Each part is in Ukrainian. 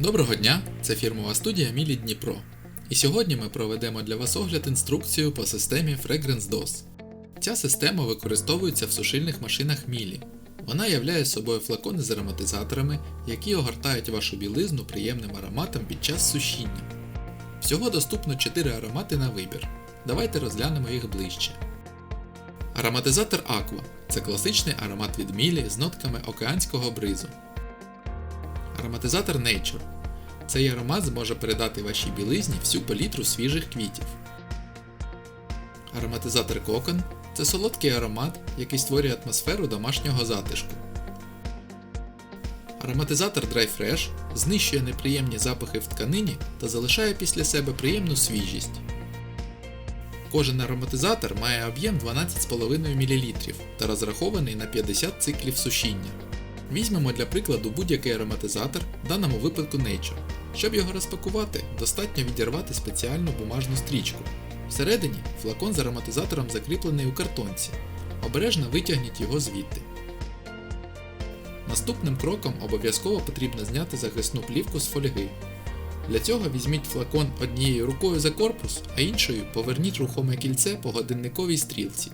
Доброго дня! Це фірмова студія Мілі Дніпро. І сьогодні ми проведемо для вас огляд інструкцію по системі Fragrance DOS. Ця система використовується в сушильних машинах Мілі. Вона являє собою флакони з ароматизаторами, які огортають вашу білизну приємним ароматом під час сушіння. Всього доступно 4 аромати на вибір. Давайте розглянемо їх ближче. Ароматизатор Aqua це класичний аромат від Мілі з нотками океанського бризу. Ароматизатор Nature. Цей аромат зможе передати вашій білизні всю палітру свіжих квітів. Ароматизатор Cocon – це солодкий аромат, який створює атмосферу домашнього затишку. Ароматизатор Dry Fresh знищує неприємні запахи в тканині та залишає після себе приємну свіжість. Кожен ароматизатор має об'єм 12,5 мл та розрахований на 50 циклів сушіння. Візьмемо для прикладу будь-який ароматизатор, в даному випадку Nature. Щоб його розпакувати, достатньо відірвати спеціальну бумажну стрічку. Всередині флакон з ароматизатором закріплений у картонці. Обережно витягніть його звідти. Наступним кроком обов'язково потрібно зняти захисну плівку з фольги. Для цього візьміть флакон однією рукою за корпус, а іншою поверніть рухоме кільце по годинниковій стрілці.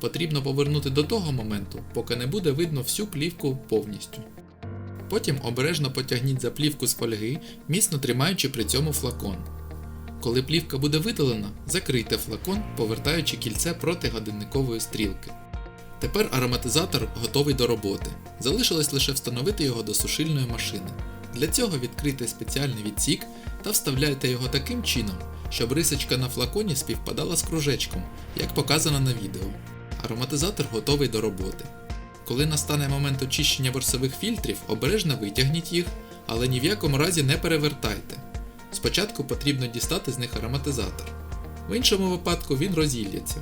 Потрібно повернути до того моменту, поки не буде видно всю плівку повністю. Потім обережно потягніть за плівку з фольги, міцно тримаючи при цьому флакон. Коли плівка буде видалена, закрийте флакон, повертаючи кільце проти годинникової стрілки. Тепер ароматизатор готовий до роботи. Залишилось лише встановити його до сушильної машини. Для цього відкрийте спеціальний відсік та вставляйте його таким чином, щоб рисочка на флаконі співпадала з кружечком, як показано на відео. Ароматизатор готовий до роботи. Коли настане момент очищення ворсових фільтрів, обережно витягніть їх, але ні в якому разі не перевертайте. Спочатку потрібно дістати з них ароматизатор. В іншому випадку він розілється.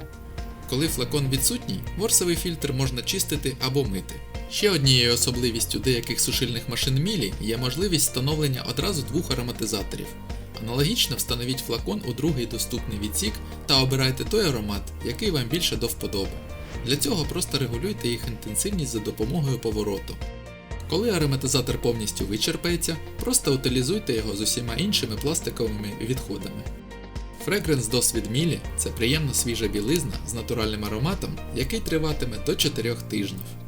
Коли флакон відсутній, ворсовий фільтр можна чистити або мити. Ще однією особливістю деяких сушильних машин Мілі є можливість встановлення одразу двох ароматизаторів. Аналогічно встановіть флакон у другий доступний відсік та обирайте той аромат, який вам більше до вподоби. Для цього просто регулюйте їх інтенсивність за допомогою повороту. Коли ароматизатор повністю вичерпається, просто утилізуйте його з усіма іншими пластиковими відходами. DOS від Мілі це приємно свіжа білизна з натуральним ароматом, який триватиме до 4 тижнів.